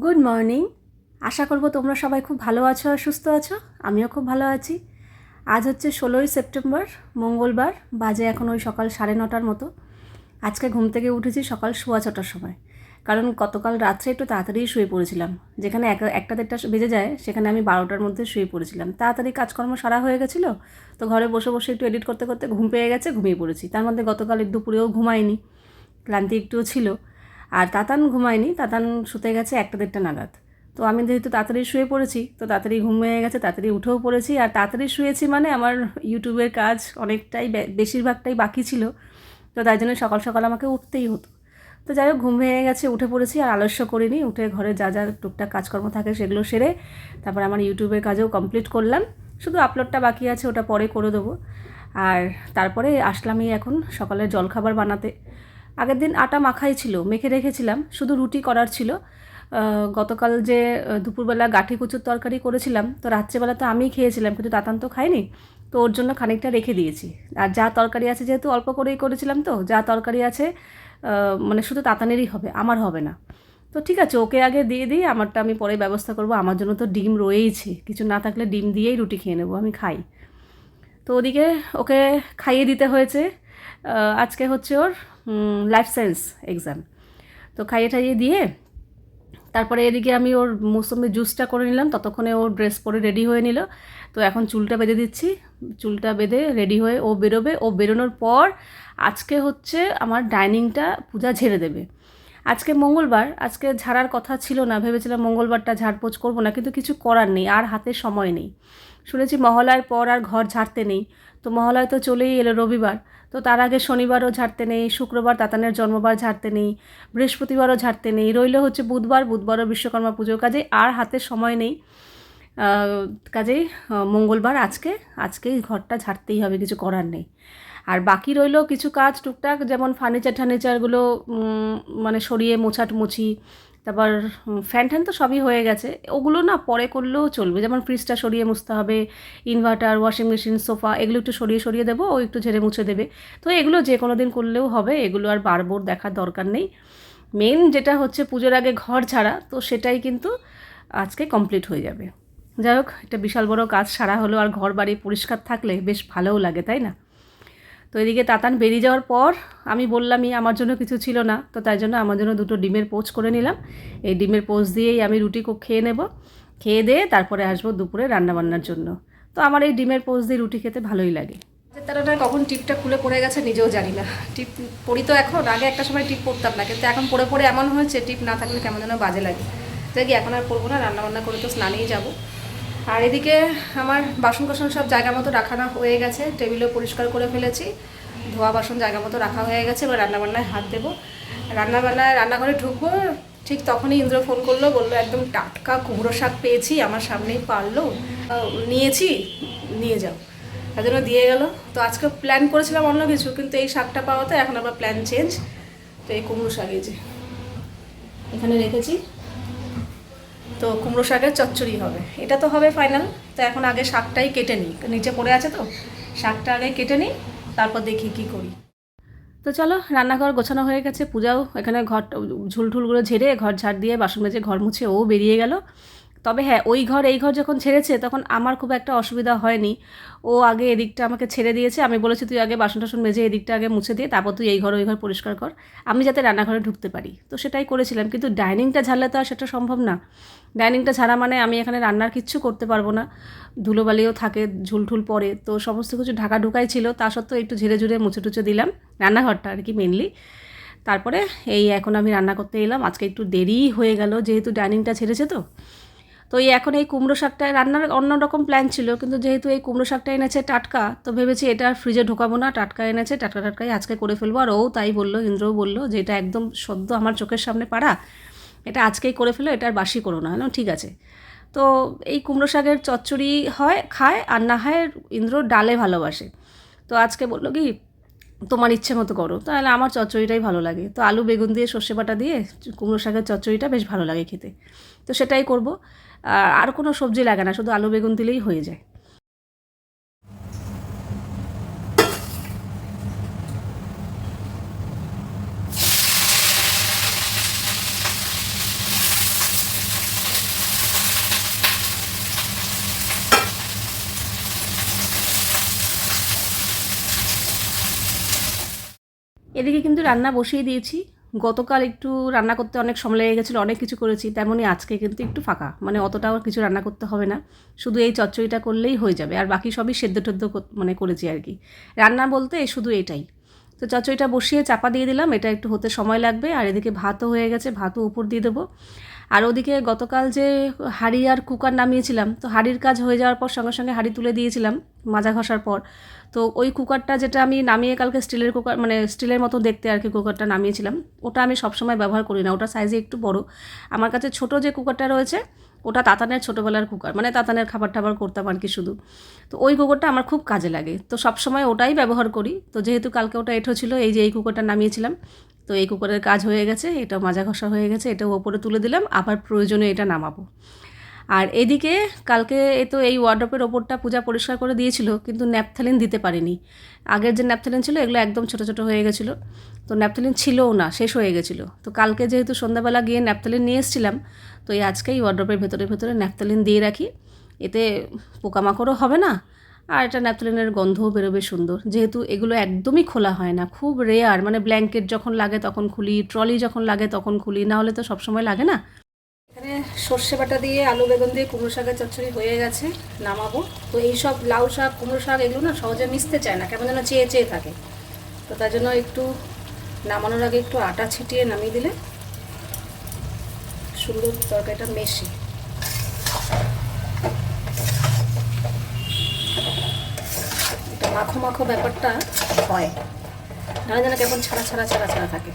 Good morning আশা করব তোমরা সবাই খুব ভালো আছো আর সুস্থ আছো। আমিও খুব ভালো আছি। আজ হচ্ছে ষোলোই সেপ্টেম্বর, মঙ্গলবার, বাজে এখন ওই সকাল সাড়ে নটার মতো। আজকে ঘুম থেকে উঠেছি সকাল সোয়া ছটার সময়। কারণ গতকাল রাত্রে একটু তাড়াতাড়ি শুয়ে পড়েছিলাম। যেখানে এক, একটা দেড়টা বেজে যায়, সেখানে আমি বারোটার মধ্যে শুয়ে পড়েছিলাম। তাড়াতাড়ি কাজকর্ম সারা হয়ে গেছিল, তো ঘরে বসে বসে একটু এডিট করতে করতে ঘুম পেয়ে গেছে, ঘুমিয়ে পড়েছি। তার মধ্যে গতকাল দুপুরেও ঘুমাইনি। ক্লান্তি একটুও ছিল। আর তাতান ঘুমায়নি, তাতান শুতে গেছে একটা দেড়টা নাগাদ। তো আমি যেহেতু তাড়াতাড়ি শুয়ে পড়েছি, তো তাড়াতাড়ি ঘুম হয়ে গেছে, তাড়াতাড়ি উঠেও পড়েছি। আর তাড়াতাড়ি শুয়েছি মানে আমার ইউটিউবের কাজ অনেকটাই বেশিরভাগটাই বাকি ছিল। তো তাই জন্য সকাল সকাল আমাকে উঠতেই হতো। তো যাই হোক, ঘুম ভেঙে গেছে, উঠে পড়েছি আর আলস্য করিনি। উঠে ঘরে যা যা টুকটাক কাজকর্ম থাকে সেগুলো সেরে তারপর আমার ইউটিউবের কাজেও কমপ্লিট করলাম। শুধু আপলোডটা বাকি আছে, ওটা পরে করে দেবো। আর তারপরে আসলামই এখন সকালের জলখাবার বানাতে। আগের দিন আটা মাখাই ছিল, মেখে রেখেছিলাম, শুধু রুটি করার ছিল। গতকাল যে দুপুরবেলা গাঠি কুচুর তরকারি করেছিলাম, তো রাত্রেবেলা তো আমিই খেয়েছিলাম, কিন্তু তাতান তো খাইনি তো ওর জন্য খানিকটা রেখে দিয়েছি। আর যা তরকারি আছে যেহেতু অল্প করেই করেছিলাম তো, যা তরকারি আছে মানে শুধু তাতানেরই হবে, আমার হবে না। তো ঠিক আছে, ওকে আগে দিয়ে দিই, আমারটা আমি পরে ব্যবস্থা করব, আমার জন্য তো ডিম রয়েইছে, কিছু না থাকলে ডিম দিয়েই রুটি খেয়ে নেব, আমি খাই। তো ওদিকে ওকে খাইয়ে দিতে হয়েছে আজকে হচ্ছে ওর লাইফ সায়েন্স এক্সাম তো খাইয়ে টাইয়ে দিয়ে তারপরে এদিকে আমি ওর মৌসুমি জুসটা করে নিলাম, ততক্ষণে ও ড্রেস পরে রেডি হয়ে নিল। তো এখন চুলটা বেঁধে দিচ্ছি, চুলটা বেঁধে রেডি হয়ে ও বেরোবে। ও বেরোনোর পর আজকে হচ্ছে আমার ডাইনিংটা পূজা ঝেড়ে দেবে। আজকে মঙ্গলবার, আজকে ঝাড়ার কথা ছিল না, ভেবেছিলাম মঙ্গলবারটা ঝাড়পোছ করব না, কিন্তু কিছু করার নেই, আর হাতে সময় নেই। শুনেছি মহালয়ার পর আর ঘর ঝাড়তে নেই। তো মহালয় তো চলেই এলো রবিবার। তো তার আগে শনিবারও ঝাড়তে নেই, শুক্রবার তাতানের জন্মবার ঝাড়তে নেই, বৃহস্পতিবারও ঝাড়তে নেই। রইল হচ্ছে বুধবার, বুধবারও বিশ্বকর্মা পুজো কাজে। আর হাতে সময় নেই। কাজেই মঙ্গলবার আজকে, আজকেই ঘরটা ঝাড়তেই হবে, কিছু করার নেই। আর বাকি রইল কিছু কাজ টুকটাক, যেমন ফার্নিচার টার্নিচারগুলো মানে সরিয়ে মোছাট মুছি তারপর ফ্যান ট্যান তো সবই হয়ে গেছে। ওগুলো না পরে করলেও চলবে। যেমন ফ্রিজটা সরিয়ে মুছতে হবে ইনভার্টার ওয়াশিং মেশিন সোফা এগুলো একটু সরিয়ে সরিয়ে দেবো, ও একটু ঝেড়ে মুছে দেবে। তো এগুলো যে কোনো দিন করলেও হবে, এগুলো আর বারবার দেখার দরকার নেই। মেন যেটা হচ্ছে পুজোর আগে ঘর ছাড়া, তো সেটাই কিন্তু আজকে কমপ্লিট হয়ে যাবে। যাই হোক, একটা বিশাল বড় কাজ, সারা হলো আর ঘর বাড়ি পরিষ্কার থাকলে বেশ ভালোও লাগে, তাই না? তো এদিকে তাতান বেরিয়ে যাওয়ার পর আমি বললামই আমার জন্য কিছু ছিল না, তো তাই জন্য আমার জন্য দুটো ডিমের পোচ করে নিলাম। এই ডিমের পোচ দিয়েই আমি রুটি খেয়ে নেব। খেয়ে দিয়ে তারপরে আসব দুপুরে রান্নাবান্নার জন্য। তো আমার এই ডিমের পোচ দিয়ে রুটি খেতে ভালোই লাগে। তারা না কখন টিপটা খুলে পড়ে গেছে নিজেও জানি না। টিপ পড়ি তো এখন, আগে একটা সময় টিপ পড়তাম না, কিন্তু এখন পড়ে পড়ে এমন হয়েছে, টিপ না থাকলে কেমন যেন বাজে লাগে। দেখি, এখন আর পড়ব না, রান্নাবান্না করে তো স্নানেই যাব। আর এদিকে আমার বাসন কোসন সব জায়গা মতো রাখানো হয়ে গেছে, টেবিলও পরিষ্কার করে ফেলেছি, ধোয়া বাসন জায়গা মতো রাখা হয়ে গেছে, এবার রান্নাবান্নায় হাত দেবো। রান্নাবান্নায় রান্নাঘরে ঢুকবো, ঠিক তখনই ইন্দ্র ফোন করল, বলল একদম টাটকা কুমড়ো শাক পেয়েছি, আমার সামনেই পারল। নিয়েছি, নিয়ে যাও। তার জন্য দিয়ে গেল। তো আজকে প্ল্যান করেছিলাম অন্য কিছু, কিন্তু এই শাকটা পাওয়াতে এখন আবার প্ল্যান চেঞ্জ তো এই কুমড়ো শাক এই যে, এখানে রেখেছি। তো কুমড়ো শাকের চচ্চড়ি হবে। এটা তো হবে ফাইনাল তো এখন আগে শাকটাই কেটে নিই। নিচে পড়ে আছে তো? শাকটা আগে কেটে নিই, তারপর দেখি কি করি। তো চলো, রান্নাঘর গোছানো হয়ে গেছে, পূজাও। এখানে ঘর ঝুলঠুলগুলো ঝেড়ে ঘর ঝাড় দিয়ে বাসন মেজে ঘর মুছে ও বেরিয়ে গেল। তবে হ্যাঁ ওই ঘর, এই ঘর যখন ছেড়েছে, তখন আমার খুব একটা অসুবিধা হয়নি। ও আগে এদিকটা আমাকে ছেড়ে দিয়েছে। আমি বলেছি, তুই আগে বাসন টাসন মেজে এদিকটা আগে মুছে দিয়ে তারপর তুই এই ঘর, ওই ঘর পরিষ্কার কর। আমি যাতে রান্নাঘরে ঢুকতে পারি। তো সেটাই করেছিলাম। কিন্তু ডাইনিংটা ঝাড়লে তো আর সেটা সম্ভব না। ডাইনিংটা ছাড়া মানে আমি এখানে রান্নার কিচ্ছু করতে পারব না। ধুলোবালিও থাকে ঝুলঠুল পরে তো সমস্ত কিছু ঢাকা ঢুকাই ছিল। তা সত্ত্বেও একটু ঝেড়ে ঝুড়ে মুছে টুচে দিলাম। রান্নাঘরটা আর কি মেনলি তারপরে এই এখন আমি রান্না করতে এলাম। আজকে একটু দেরি হয়ে গেল, যেহেতু ডাইনিংটা ছেড়েছে তো। তো এই এখন এই কুমড়ো শাকটা রান্নার অন্যরকম প্ল্যান ছিল, কিন্তু যেহেতু এই কুমড়ো শাকটা এনেছে টাটকা, তো ভেবেছি এটা ফ্রিজে ঢোকাবো না, টাটকা এনেছে, টাটকা টাটকাই আজকে করে ফেলব। আর ও তাই বলল, ইন্দ্রও বলল যে এটা একদম সদ্য আমার চোখের সামনে পাড়া, এটা আজকেই করে ফেলো, এটা আর বাসি করো না না, ঠিক আছে। তো এই কুমড়ো শাকের চচ্চড়ি হয়, খায়, আর না হয় ইন্দ্র ডালে ভালোবাসে। তো আজকে বলল কি, তোমার ইচ্ছে মতো করো, তাহলে আমার চচ্চড়িটাই ভালো লাগে। তো আলু, বেগুন দিয়ে সর্ষে বাটা দিয়ে কুমড়ো শাকের চচ্চড়িটা বেশ ভালো লাগে খেতে। তো সেটাই করব। আর কোনো সবজি লাগে না, শুধু আলু, বেগুন দিলেই হয়ে যায়। এদিকে কিন্তু রান্না বসিয়ে দিয়েছি। গতকাল একটু রান্না করতে অনেক সময় লেগে গেছিল, অনেক কিছু করেছি, তেমনই আজকে কিন্তু একটু ফাঁকা। মানে অতটাও কিছু রান্না করতে হবে না। শুধু এই চচ্চড়িটা করলেই হয়ে যাবে, আর বাকি সবই সেদ্ধ টেদ্ধ মানে করেছি আর কি। রান্না বলতে শুধু এটাই। তো চচ্চড়িটা বসিয়ে চাপা দিয়ে দিলাম, এটা একটু হতে সময় লাগবে, আর এদিকে ভাতও হয়ে গেছে, ভাতও উপর দিয়ে দেবো। আর ওদিকে গতকাল যে হাড়ি আর কুকার নামিয়েছিলাম, তো হাড়ির কাজ হয়ে যাওয়ার পর সঙ্গে সঙ্গে হাড়ি তুলে দিয়েছিলাম মাজা ঘষার পর। তো ওই কুকারটা যেটা আমি নামিয়ে কালকে স্টিলের কুকার মানে স্টিলের মতো দেখতে আর কি কুকারটা নামিয়েছিলাম, ওটা আমি সবসময় ব্যবহার করি না ওটা সাইজে একটু বড়। আমার কাছে ছোট যে কুকারটা রয়েছে ওটা তাতানের ছোটোবেলার কুকার মানে তাতানের খাবার টাবার করতাম আর কি শুধু। তো ওই কুকারটা আমার খুব কাজে লাগে। তো সবসময় ওটাই ব্যবহার করি। তো যেহেতু কালকে ওটা এঁঠো ছিল, এই যে এই কুকারটা নামিয়েছিলাম, তো এই কুকারের কাজ হয়ে গেছে, এটা মাজা ঘষা হয়ে গেছে, এটা ওপরে তুলে দিলাম, আবার প্রয়োজনে এটা নামাবো। আর এদিকে কালকে এ তো এই ওয়ার্ড্রপের ওপরটা পূজা পরিষ্কার করে দিয়েছিল, কিন্তু ন্যাপথ্যালিন দিতে পারিনি। আগের যে ন্যাপথ্যালিন ছিল, এগুলো একদম ছোটো ছোটো হয়ে গেছিল। তো ন্যাপথ্যালিন ছিলও না, শেষ হয়ে গেছিল। তো কালকে যেহেতু সন্ধ্যাবেলা গিয়ে ন্যাপথ্যালিন নিয়ে এসেছিলাম, তো এই আজকেই ওয়ার্ড্রপের ভেতরে ভেতরে ন্যাপথ্যালিন দিয়ে রাখি। এতে পোকামাকড়ও হবে না, আর এটা ন্যাপথলিনের গন্ধও বেরোবে সুন্দর। যেহেতু এগুলো একদমই খোলা হয় না, খুব রেয়ার মানে ব্ল্যাঙ্কেট যখন লাগে তখন খুলি ট্রলি যখন লাগে তখন খুলি, না হলে তো সবসময় লাগে না। এখানে সর্ষে বাটা দিয়ে আলু বেগুন দিয়ে কুমড়ো শাকের চচ্চড়ি হয়ে গেছে, নামাবো। তো এই সব লাউ শাক, কুমড়ো শাক এগুলো না সহজে মিশতে চায় না, কেমন যেন চেয়ে চেয়ে থাকে। তো তার জন্য একটু নামানোর আগে একটু আটা ছিটিয়ে নামিয়ে দিলে সুন্দর তরকারিটা মেশে। মাখো মাখো ব্যাপারটা হয়। নাহলে যেন কেমন ছাড়া ছাড়া ছাড়া ছাড়া থাকে।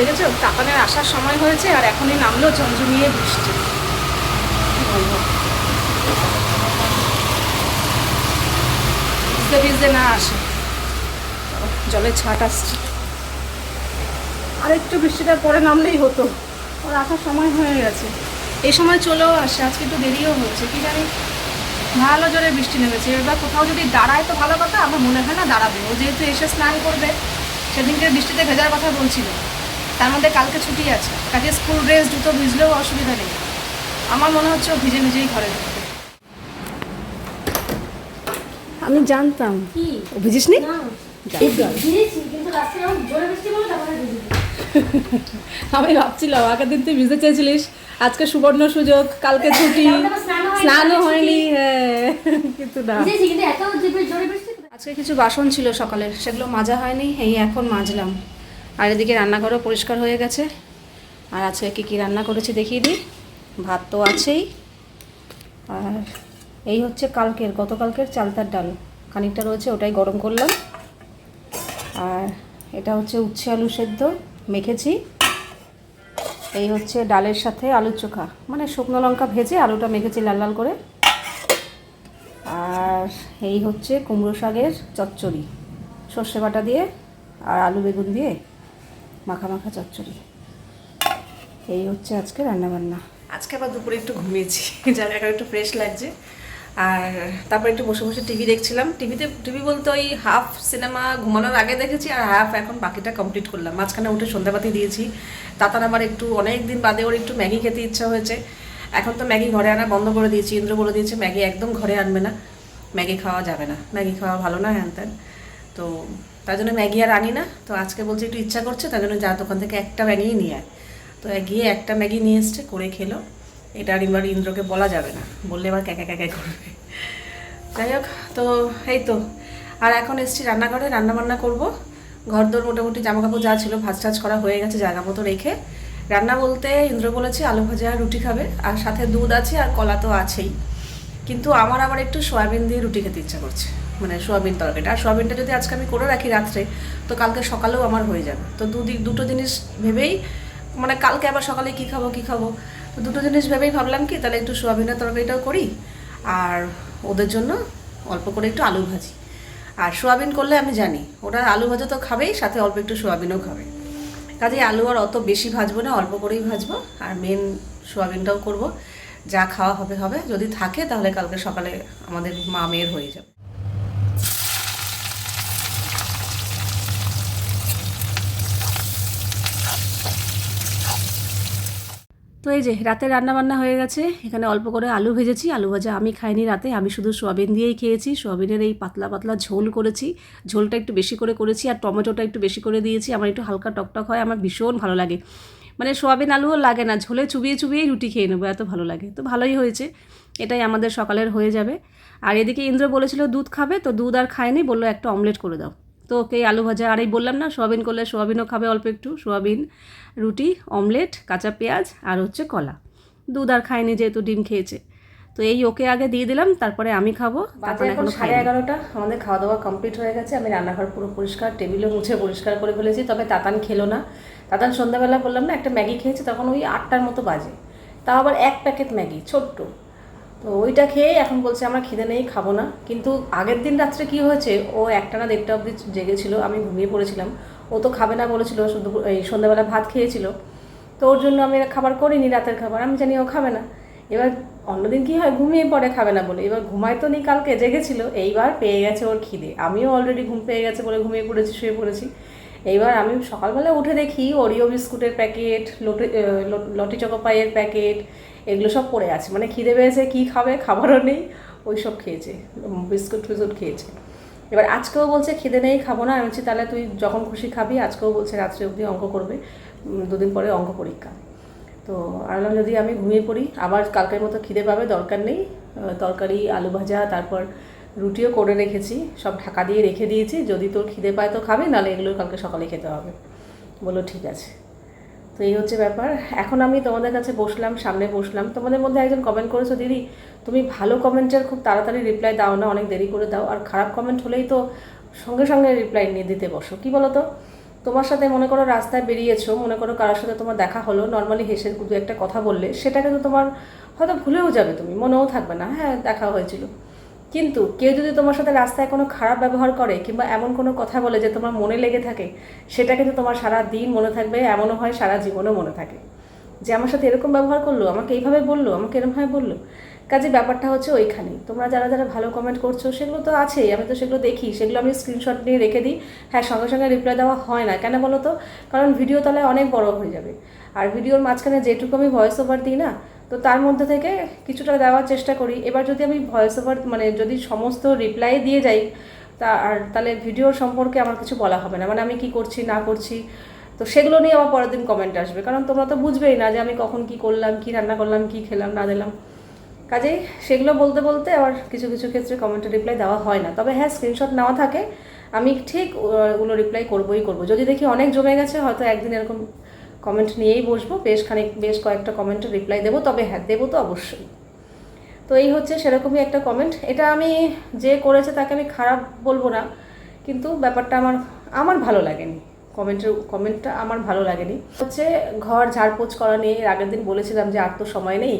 দেখেছ? তাপানের আসার সময় হয়েছে আর এখনই নামলো ঝমঝমিয়ে বৃষ্টি। ভিজতে ভিজতে না আসে। জলের ছাট আসছে। আর একটু বৃষ্টিটা পরে নামলেই হতো। ওর আসার সময় হয়ে গেছে। এই সময় চলেও আসে, আজকে একটু দেরিও হচ্ছে কি জানি? ভালো জোরে বৃষ্টি নেমেছে। এবার কোথাও যদি দাঁড়ায় তো ভালো কথা, আমার মনে হয় না দাঁড়াবে। ও যেহেতু এসে স্নান করবে, সেদিনকে বৃষ্টিতে ভেজার কথা বলছিল। তার মধ্যে কালকে ছুটি আছে। কাজে স্কুল ড্রেস জুতো ভিজলেও অসুবিধা নেই। আমার মনে হচ্ছে ও ভিজে ভিজেই ঘরে ঢুকবে। আমি জানতাম। কি? ও ভিজিস নি। আমি ভাবছিলাম আগের দিন তুই ভিজে চেয়েছিলিস আজকে সুবর্ণ সুযোগ কালকে ছুটি। কালকে স্নানও হয়নি, হ্যাঁ কিন্তু না। আজকে কিছু বাসন ছিল সকালের সেগুলো মাজা হয়নি এই এখন মাজলাম। আর এদিকে রান্নাঘরও পরিষ্কার হয়ে গেছে। আর আজকে কী কী রান্না করেছি দেখিয়ে দিই। ভাত তো আছেই। আর এই হচ্ছে কালকের, গতকালকের চালতার ডাল। খানিকটা রয়েছে, ওটাই গরম করলাম। আর এটা হচ্ছে উচ্ছে আলু সেদ্ধ, মেখেছি। এই হচ্ছে ডালের সাথে আলুর চোখা। মানে শুকনো লঙ্কা ভেজে আলুটা মেখেছি লাল লাল করে। আর এই হচ্ছে কুমড়ো শাকের চচ্চড়ি। সর্ষে বাটা দিয়ে আর আলু বেগুন দিয়ে মাখা মাখা চচ্চড়ি। এই হচ্ছে আজকে রান্নাবান্না। আজকে আবার দুপুরে একটু ঘুমিয়েছি, যার এখন একটু ফ্রেশ লাগছে। আর তারপর একটু বসে বসে টিভি দেখছিলাম। টিভিতে টিভি বলতে ওই হাফ সিনেমা ঘুমানোর আগে দেখেছি আর হাফ এখন বাকিটা কমপ্লিট করলাম। মাঝখানে উঠে সন্ধ্যাবাতি দিয়েছি। তাতার আবার একটু অনেক দিন বাদে ওর একটু ম্যাগি খেতে ইচ্ছা হয়েছে। এখন তো ম্যাগি ঘরে আনা বন্ধ করে দিয়েছি। ইন্দ্র বলে দিয়েছে, ম্যাগি একদম ঘরে আনবে না। ম্যাগি খাওয়া যাবে না। ম্যাগি খাওয়া ভালো না, হ্যান ত্যান। তো তার জন্য ম্যাগি আর আনি না। তো আজকে বলছে একটু ইচ্ছা করছে, তার জন্য যা দোকান থেকে একটা ম্যাগিই নিয়ে আয়। তো গিয়ে একটা ম্যাগি নিয়ে এসছে, করে খেলো। এটা আর এবার ইন্দ্রকে বলা যাবে না। বললে এবার ক্যাকা ক্যাকা করবে। যাই হোক, তো এই তো। আর এখন এসছি রান্নাঘরে রান্না বান্না করব। ঘর দোর মোটামুটি জামা কাপড় যা ছিল ভাজ টাজ করা হয়ে গেছে জায়গা মতো রেখে। রান্না বলতে ইন্দ্র বলেছে আলু ভাজা, রুটি খাবে। আর সাথে দুধ আছে আর কলা তো আছেই। কিন্তু আমার আবার একটু সয়াবিন দিয়ে রুটি খেতে ইচ্ছা করছে। মানে সোয়াবিন তরকারিটা। আর সোয়াবিনটা যদি আজকে আমি করে রাখি রাত্রে, তো কালকে সকালেও আমার হয়ে যাবে। তো দুদি দুটো জিনিস ভেবেই মানে কালকে আবার সকালে কি খাব কি খাব? তো দুটো জিনিস ভেবেই ভাবলাম কি, তাহলে একটু সোয়াবিনের তরকারিটাও করি, আর ওদের জন্য অল্প করে একটু আলু ভাজি। আর সোয়াবিন করলে আমি জানি, ওরা আলু ভাজা তো খাবেই, সাথে অল্প একটু সোয়াবিনও খাবে। কাজেই আলু আর অত বেশি ভাজবো না, অল্প করেই ভাজবো, আর মেন সোয়াবিনটাও করব। যা খাওয়া হবে হবে। যদি থাকে, তাহলে কালকে সকালে আমাদের মা মেয়ের হয়ে যাবে। তো এই যে রাতে রান্না বান্না হয়ে গেছে, এখানে অল্প করে আলু ভেজেছি। আলু ভাজা আমি খাইনি রাতে, আমি শুধু সোয়াবিন দিয়েই খেয়েছি। সোয়াবিনের এই পাতলা পাতলা ঝোল করেছি। ঝোলটা একটু বেশি করে করেছি আর টমেটোটা একটু বেশি করে দিয়েছি। আমার একটু হালকা টকটক হয়, আমার ভীষণ ভালো লাগে। মানে সোয়াবিন আলুও লাগে না, ঝোলে চুবিয়ে চুবিয়েই রুটি খেয়ে নেব, এত ভালো লাগে। তো ভালোই হয়েছে, এটাই আমাদের সকালের হয়ে যাবে। আর এদিকে ইন্দ্র বলেছিল, দুধ খাবে? তো দুধ আর খায়নি, বলল, একটা অমলেট করে দাও। তো ওকে আলু ভাজা আর এই বললাম না সোয়াবিন করলে সোয়াবিনও খাবে অল্প একটু সোয়াবিন রুটি অমলেট কাঁচা পেঁয়াজ আর হচ্ছে কলা। দুধ আর খায়নি যেহেতু ডিম খেয়েছে। তো এই ওকে আগে দিয়ে দিলাম তারপরে আমি খাব বাজে এখন সাড়ে এগারোটা আমাদের খাওয়া দাওয়া কমপ্লিট হয়ে গেছে আমি রান্নাঘর পুরো পরিষ্কার টেবিলও মুছে পরিষ্কার করে ফেলেছি তবে তাতান খেলো না। তাতান সন্ধ্যাবেলা বললাম না একটা ম্যাগি খেয়েছে তখন ওই আটটার মতো বাজে। তাও আবার এক প্যাকেট ম্যাগি ছোট্ট। তো ওইটা খেয়ে এখন বলছে, আমরা খিদে নেই, খাব না। কিন্তু আগের দিন রাত্রে কি হয়েছে, ও একটা না দেড়টা অবধি জেগেছিল, আমি ঘুমিয়ে পড়েছিলাম। ও তো খাবে না বলেছিল, শুধু এই সন্ধ্যাবেলা ভাত খেয়েছিল। তো ওর জন্য আমি খাবার করিনি, রাতের খাবার। আমি জানি ও খাবে না। এবার অন্যদিন কি হয়, ঘুমিয়ে পড়ে, খাবে না বলে। এবার ঘুমায় তো নি কালকে জেগেছিল। এইবার পেয়ে গেছে ওর খিদে। আমিও অলরেডি ঘুম পেয়ে গেছে বলে ঘুমিয়ে পড়েছি, শুয়ে পড়েছি। এইবার আমি সকালবেলা উঠে দেখি, ওরিও বিস্কুটের প্যাকেট, লটি লটি চকোপাইয়ের প্যাকেট এগুলো সব পড়ে আছে। মানে খিদে পেয়েছে, কী খাবে? খাবারও নেই। ওই সব খেয়েছে। বিস্কুট ফিস্কুট খেয়েছে। এবার আজকেও বলছে, খিদে নেই, খাব না। আমি বলছি, তাহলে তুই যখন খুশি খাবি। আজকেও বলছে, রাত্রে অবধি অঙ্ক করবে। দুদিন পরে অঙ্ক পরীক্ষা। তো আনলাম যদি আমি ঘুমিয়ে পড়ি, আবার কালকের মতো খিদে পাবে, দরকার নেই। তরকারি, আলু ভাজা, তারপর রুটিও করে রেখেছি। সব ঢাকা দিয়ে রেখে দিয়েছি। যদি তোর খিদে পায় তো খাবি, নাহলে এগুলো কালকে সকালে খেতে হবে। বলল, ঠিক আছে। তো এই হচ্ছে ব্যাপার। এখন আমি তোমাদের কাছে বসলাম, সামনে বসলাম। তোমাদের মধ্যে একজন কমেন্ট করেছ, দিদি, তুমি ভালো কমেন্টের খুব তাড়াতাড়ি রিপ্লাই দাও না, অনেক দেরি করে দাও। আর খারাপ কমেন্ট হলেই তো সঙ্গে সঙ্গে রিপ্লাই নিয়ে দিতে বসো। কী বলো তো? তোমার সাথে মনে করো রাস্তায় বেরিয়েছো, মনে করো কারোর সাথে তোমার দেখা হলো নর্মালি হেসে দু একটা কথা বললে, সেটা কিন্তু তোমার হয়তো ভুলেও যাবে তুমি, মনেও থাকবে না। হ্যাঁ দেখা হয়েছিল। কিন্তু কেউ যদি তোমার সাথে রাস্তায় কোনো খারাপ ব্যবহার করে কিংবা এমন কোনো কথা বলে যে তোমার মনে লেগে থাকে, সেটা কিন্তু তোমার সারা দিন মনে থাকবে, এমনও হয় সারা জীবনও মনে থাকে। যে আমার সাথে এরকম ব্যবহার করল, আমাকে এইভাবে বলল, আমাকে এরকমভাবে বলল। কাজে ব্যাপারটা হচ্ছে ওইখানেই তোমরা যারা যারা ভালো কমেন্ট করছ, সেগুলো তো আছেই আমি তো সেগুলো দেখি, সেগুলো আমি স্ক্রিনশট নিয়ে রেখে দিই। হ্যাঁ সঙ্গে সঙ্গে রিপ্লাই দেওয়া হয় না। কেন বলো তো? কারণ ভিডিও তাহলে অনেক বড় হয়ে যাবে। আর ভিডিওর মাঝখানে যেটুকু আমি ভয়েস ওভার দিই না তো তার মধ্যে থেকে কিছুটা দেওয়ার চেষ্টা করি। এবার যদি আমি ভয়েস ওভার মানে যদি সমস্ত রিপ্লাই দিয়ে যাই, তা আর তাহলে ভিডিও সম্পর্কে আমার কিছু বলা হবে না। মানে আমি কি করছি, না করছি, তো সেগুলো নিয়ে আমার পরের দিন কমেন্ট আসবে। কারণ তোমরা তো বুঝবেই না যে আমি কখন কি করলাম, কি রান্না করলাম, কি খেলাম, না দিলাম। কাজেই সেগুলো বলতে বলতে আবার কিছু কিছু ক্ষেত্রে কমেন্টে রিপ্লাই দেওয়া হয় না। তবে হ্যাঁ স্ক্রিনশট নেওয়া থাকে। আমি ঠিক ওগুলো রিপ্লাই করবোই করব। যদি দেখি অনেক জমে গেছে, হয়তো একদিন এরকম কমেন্ট নিয়েই বসবো। বেশ খানিক, বেশ কয়েকটা কমেন্টে রিপ্লাই দেবো, তবে হ্যাঁ দেবো তো অবশ্যই। তো এই হচ্ছে সেরকমই একটা কমেন্ট এটা আমি যে করেছে তাকে আমি খারাপ বলব না, কিন্তু ব্যাপারটা আমার আমার ভালো লাগেনি। কমেন্টের কমেন্টটা আমার ভালো লাগেনি। হচ্ছে ঘর ঝাড়পোছ করা এর আগের দিন বলেছিলাম যে আর তো সময় নেই।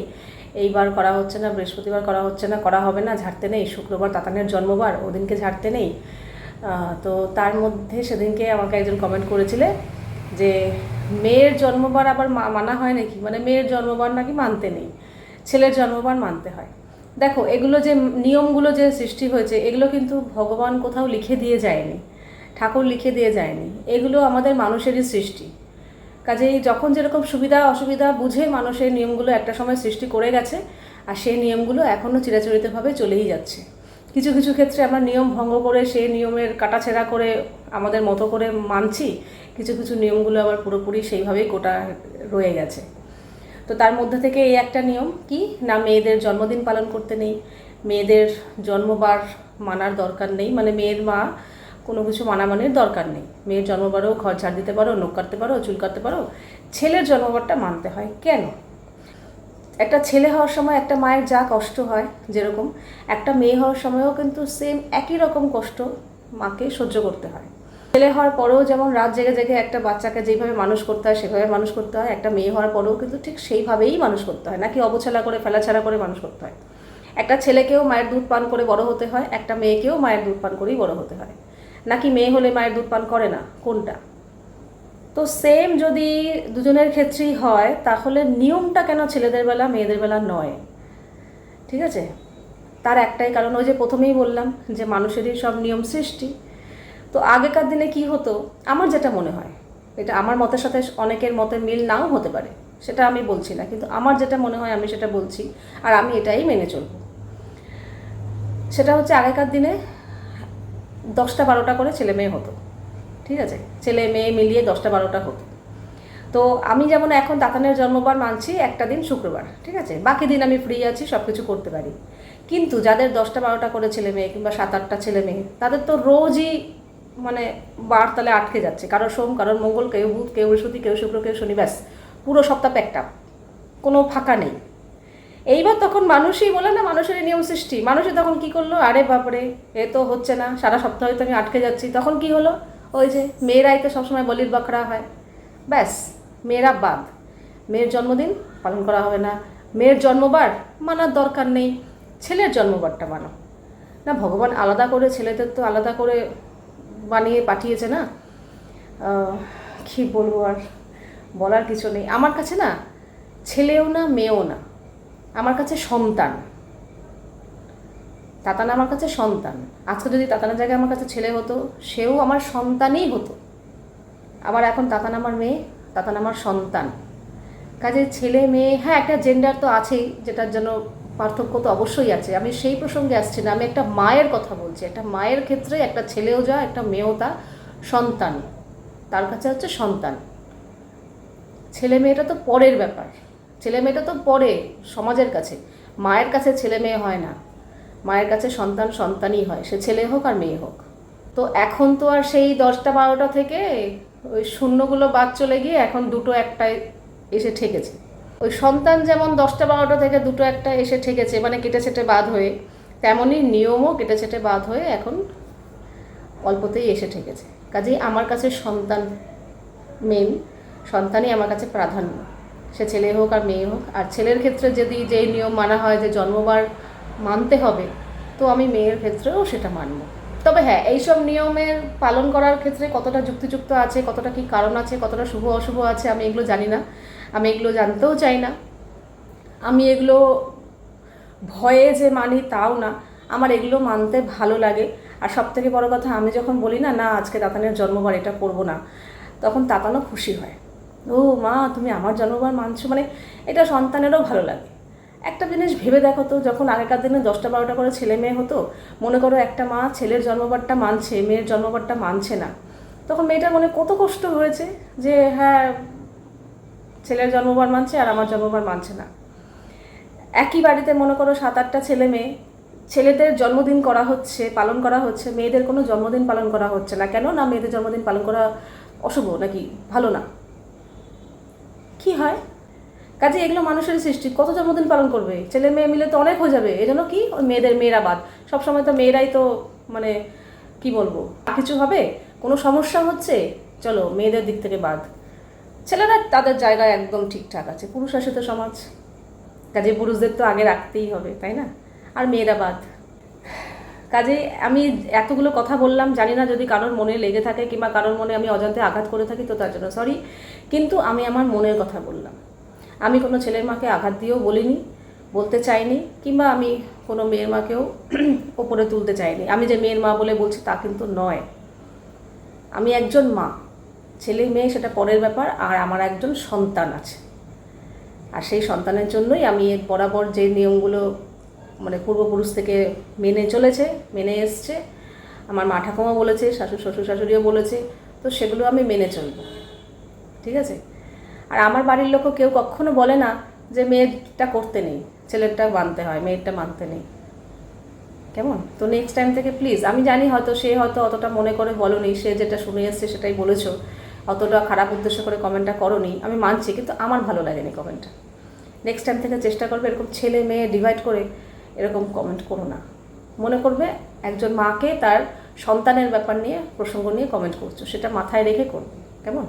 এইবার করা হচ্ছে না, বৃহস্পতিবার করা হচ্ছে না, করা হবে না, ঝাড়তে নেই। শুক্রবার তাতানের জন্মবার, ওদিনকে ঝাড়তে নেই। তো তার মধ্যে সেদিনকে আমাকে একজন কমেন্ট করেছিলে যে মেয়ের জন্মবার আবার মানা হয় নাকি? মানে মেয়ের জন্মবার নাকি মানতে নেই। ছেলের জন্মবার মানতে হয়। দেখো, এগুলো যে নিয়মগুলো যে সৃষ্টি হয়েছে, এগুলো কিন্তু ভগবান কোথাও লিখে দিয়ে যায়নি। ঠাকুর লিখে দিয়ে যায়নি। এগুলো আমাদের মানুষেরই সৃষ্টি। কাজেই যখন যেরকম সুবিধা অসুবিধা বুঝে মানুষের নিয়মগুলো একটা সময় সৃষ্টি করে গেছে, আর সেই নিয়মগুলো এখনও চিরাচরিতভাবে চলেই যাচ্ছে। কিছু কিছু ক্ষেত্রে আমরা নিয়ম ভঙ্গ করে সেই নিয়মের কাটাছেড়া করে আমাদের মতো করে মানছি কিছু কিছু নিয়মগুলো আবার পুরোপুরি সেইভাবেই গোটা রয়ে গেছে। তো তার মধ্যে থেকে এই একটা নিয়ম কি, না মেয়েদের জন্মদিন পালন করতে নেই, মেয়েদের জন্মবার মানার দরকার নেই মানে মেয়ের মা কোনো কিছু মানামানির দরকার নেই। মেয়ের জন্মবারও ঘর ঝাড় দিতে পারো, নখ কাটতে পারো, চুল কাটতে পারো, ছেলের জন্মবারটা মানতে হয়। কেন? একটা ছেলে হওয়ার সময় একটা মায়ের যা কষ্ট হয় যেরকম, একটা মেয়ে হওয়ার সময়ও কিন্তু সেম একই রকম কষ্ট মাকে সহ্য করতে হয়। ছেলে হওয়ার পরেও যেমন রাত জেগে জেগে একটা বাচ্চাকে যেভাবে মানুষ করতে হয়, সেভাবে মানুষ করতে হয়, একটা মেয়ে হওয়ার পরেও কিন্তু ঠিক সেইভাবেই মানুষ করতে হয়। নাকি অবছালা করে, ফেলাছাড়া করে মানুষ করতে হয়। একটা ছেলেকেও মায়ের দুধ পান করে বড় হতে হয়, একটা মেয়েকেও মায়ের দুধ পান করেই বড় হতে হয়। নাকি মেয়ে হলে মায়ের দুধ পান করে না? কোনটা? তো সেম যদি দুজনের ক্ষেত্রেই হয়, তাহলে নিয়মটা কেন ছেলেদের বেলা, মেয়েদের বেলা নয়? ঠিক আছে? তার একটাই কারণ, ওই যে প্রথমেই বললাম যে মানুষেরই সব নিয়ম সৃষ্টি। তো আগেকার দিনে কি হতো? আমার যেটা মনে হয়, এটা আমার মতের সাথে অনেকের মতের মিল নাও হতে পারে, সেটা আমি বলছি না, কিন্তু আমার যেটা মনে হয় আমি সেটা বলছি আর আমি এটাই মেনে চলবো। সেটা হচ্ছে আগেকার দিনে দশটা বারোটা করে ছেলে মেয়ে হতো, ঠিক আছে? ছেলে মেয়ে মিলিয়ে দশটা বারোটা হতো। তো আমি যেমন এখন দাতানের জন্মবার মানছি, একটা দিন শুক্রবার, ঠিক আছে? বাকি দিন আমি ফ্রি আছি সব কিছু করতে পারি। কিন্তু যাদের দশটা বারোটা করে ছেলে মেয়ে কিংবা সাত আটটা ছেলে মেয়ে, তাদের তো রোজই মানে বার তালে আটকে যাচ্ছে। কারও সোম, কারোর মঙ্গল, কেউ বুধ, কেউ বৃহস্পতি, কেউ শুক্র, কেউ শনি, ব্যাস। পুরো সপ্তাহ প্যাকটা কোনো ফাঁকা নেই। এইবার তখন মানুষই বলে না, মানুষের নিয়ম সৃষ্টি। মানুষই তখন কি করল? আরে বাপরে, এ তো হচ্ছে না। সারা সপ্তাহে তো আমি আটকে যাচ্ছি। তখন কি হলো? ওই যে মেয়েরাই তো সবসময় বলির বাকরা হয়। ব্যাস, মেয়েরা বাদ। মেয়ের জন্মদিন পালন করা হবে না। মেয়ের জন্মবার মানার দরকার নেই। ছেলের জন্মবারটা মানো। না, ভগবান আলাদা করে, ছেলেদের তো আলাদা করে বানিয়ে পাঠিয়েছে না? কি বলব আর বলার কিছু নেই। আমার কাছে না ছেলেও না, মেয়েও না। আমার কাছে সন্তান। তাতানা আমার কাছে সন্তান। আজকে যদি তাতানার জায়গায় আমার কাছে ছেলে হতো, সেও আমার সন্তানই হতো। আবার এখন তাতান আমার মেয়ে, তাতান আমার সন্তান। কাজে ছেলে, মেয়ে হ্যাঁ একটা জেন্ডার তো আছেই, যেটার জন্য পার্থক্য তো অবশ্যই আছে। আমি সেই প্রসঙ্গে আসছি না, আমি একটা মায়ের কথা বলছি। একটা মায়ের ক্ষেত্রে একটা ছেলেও যা, একটা মেয়েও তা সন্তান। তার কাছে হচ্ছে সন্তান। ছেলে মেয়েটা তো পরের ব্যাপার। ছেলে মেয়েটা তো পরে সমাজের কাছে। মায়ের কাছে ছেলে মেয়ে হয় না। মায়ের কাছে সন্তান সন্তানই হয়। সে ছেলে হোক আর মেয়ে হোক। তো এখন তো আর সেই দশটা বারোটা থেকে ওই শূন্যগুলো বাদ চলে গিয়ে এখন দুটো একটায় এসে ঠেকেছে। ওই সন্তান যেমন দশটা বারোটা থেকে দুটো একটা এসে ঠেকেছে মানে কেটে ছেটে বাদ হয়ে, তেমনই নিয়মও কেটে ছেটে বাদ হয়ে এখন অল্পতেই এসে ঠেকেছে। কাজেই আমার কাছে সন্তান মেন সন্তানই আমার কাছে প্রাধান্য। সে ছেলে হোক আর মেয়ে হোক, আর ছেলের ক্ষেত্রে যদি যেই নিয়ম মানা হয় যে জন্মবার মানতে হবে, তো আমি মেয়ের ক্ষেত্রেও সেটা মানব। তবে হ্যাঁ এইসব নিয়মের পালন করার ক্ষেত্রে কতটা যুক্তিযুক্ত আছে, কতটা কি কারণ আছে, কতটা শুভ অশুভ আছে, আমি এগুলো জানি না। আমি এগুলো জানতেও চাই না। আমি এগুলো ভয়ে যে মানি তাও না, আমার এগুলো মানতে ভালো লাগে। আর সব থেকে বড় কথা, আমি যখন বলি না না, আজকে তাতানের জন্মবার, এটা করব না, তখন তাতানও খুশি হয়। ও মা, তুমি আমার জন্মবার মানছো? মানে এটা সন্তানেরও ভালো লাগে। একটা জিনিস ভেবে দেখো তো, যখন আগেকার দিনে দশটা বারোটা করে ছেলে মেয়ে হতো, মনে করো একটা মা ছেলের জন্মবারটা মানছে, মেয়ের জন্মবারটা মানছে না। তখন মেয়েটার মনে কত কষ্ট হয়েছে যে হ্যাঁ ছেলের জন্মবার মানছে আর আমার জন্মবার মানছে না। একই বাড়িতে মনে করো সাত আটটা ছেলে মেয়ে, ছেলেদের জন্মদিন করা হচ্ছে, পালন করা হচ্ছে, মেয়েদের কোনো জন্মদিন পালন করা হচ্ছে না। কেন না মেয়েদের জন্মদিন পালন করা অশুভ নাকি ভালো না? কি হয়? কাজে এগুলো মানুষের সৃষ্টি। কত জন্মদিন পালন করবে? ছেলে মেয়ে মিলে তো অনেক হয়ে যাবে। এজন্য কি? ওই মেয়েদের মেয়েরা বাদ। সবসময় তো মেয়েরাই তো মানে কি বলব? কিছু হবে? কোনো সমস্যা হচ্ছে? চলো, মেয়েদের দিক থেকে বাদ। ছেলেরা তাদের জায়গায় একদম ঠিকঠাক আছে। পুরুষ শাসিত সমাজ। কাজে পুরুষদের তো আগে রাখতেই হবে, তাই না? আর মেয়েরা বাদ। কাজে আমি এতগুলো কথা বললাম, জানি না যদি কারোর মনে লেগে থাকে কিংবা কারোর মনে আমি অজান্তে আঘাত করে থাকি, তো তার জন্য সরি কিন্তু আমি আমার মনের কথা বললাম। আমি কোনো ছেলের মাকে আঘাত দিয়েও বলিনি, বলতে চাইনি, কিংবা আমি কোনো মেয়ের মাকেও ওপরে তুলতে চাইনি। আমি যে মেয়ের মা বলে বলছি তা কিন্তু নয়। আমি একজন মা, ছেলে মেয়ে সেটা পরের ব্যাপার, আর আমার একজন সন্তান আছে। আর সেই সন্তানের জন্যই আমি এর বরাবর যে নিয়মগুলো মানে পূর্বপুরুষ থেকে মেনে চলেছে, মেনে এসছে, আমার মা ঠাকুমা বলেছে, শাশুড়, শ্বশুর শাশুড়িও বলেছে, তো সেগুলো আমি মেনে চলব। ঠিক আছে? আর আমার বাড়ির লোকও কেউ কখনো বলে না যে মেয়েটা করতে নেই ছেলেরটা মানতে হয় মেয়েরটা মানতে নেই। কেমন? তো নেক্সট টাইম থেকে প্লিজ আমি জানি হয়তো সে হয়তো অতটা মনে করে বলনি, সে যেটা শুনে এসছে সেটাই বলেছ, অতটা খারাপ উদ্দেশ্য করে কমেন্টটা করনি, আমি মানছি, কিন্তু আমার ভালো লাগেনি কমেন্টটা। নেক্সট টাইম থেকে চেষ্টা করবে এরকম ছেলে মেয়ে ডিভাইড করে এরকম কমেন্ট করো না। মনে করবে একজন মাকে তার সন্তানের ব্যাপার নিয়ে, প্রসঙ্গ নিয়ে কমেন্ট করছ, সেটা মাথায় রেখে করবে। কেমন?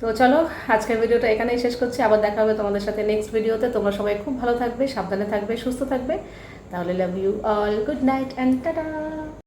তো চলো, আজকের ভিডিওটা এখানেই শেষ করছি। আবার দেখা হবে তোমাদের সাথে নেক্সট ভিডিওতে। তোমরা সবাই খুব ভালো থাকবে, সাবধানে থাকবে, সুস্থ থাকবে। তাহলে love you all good night and tata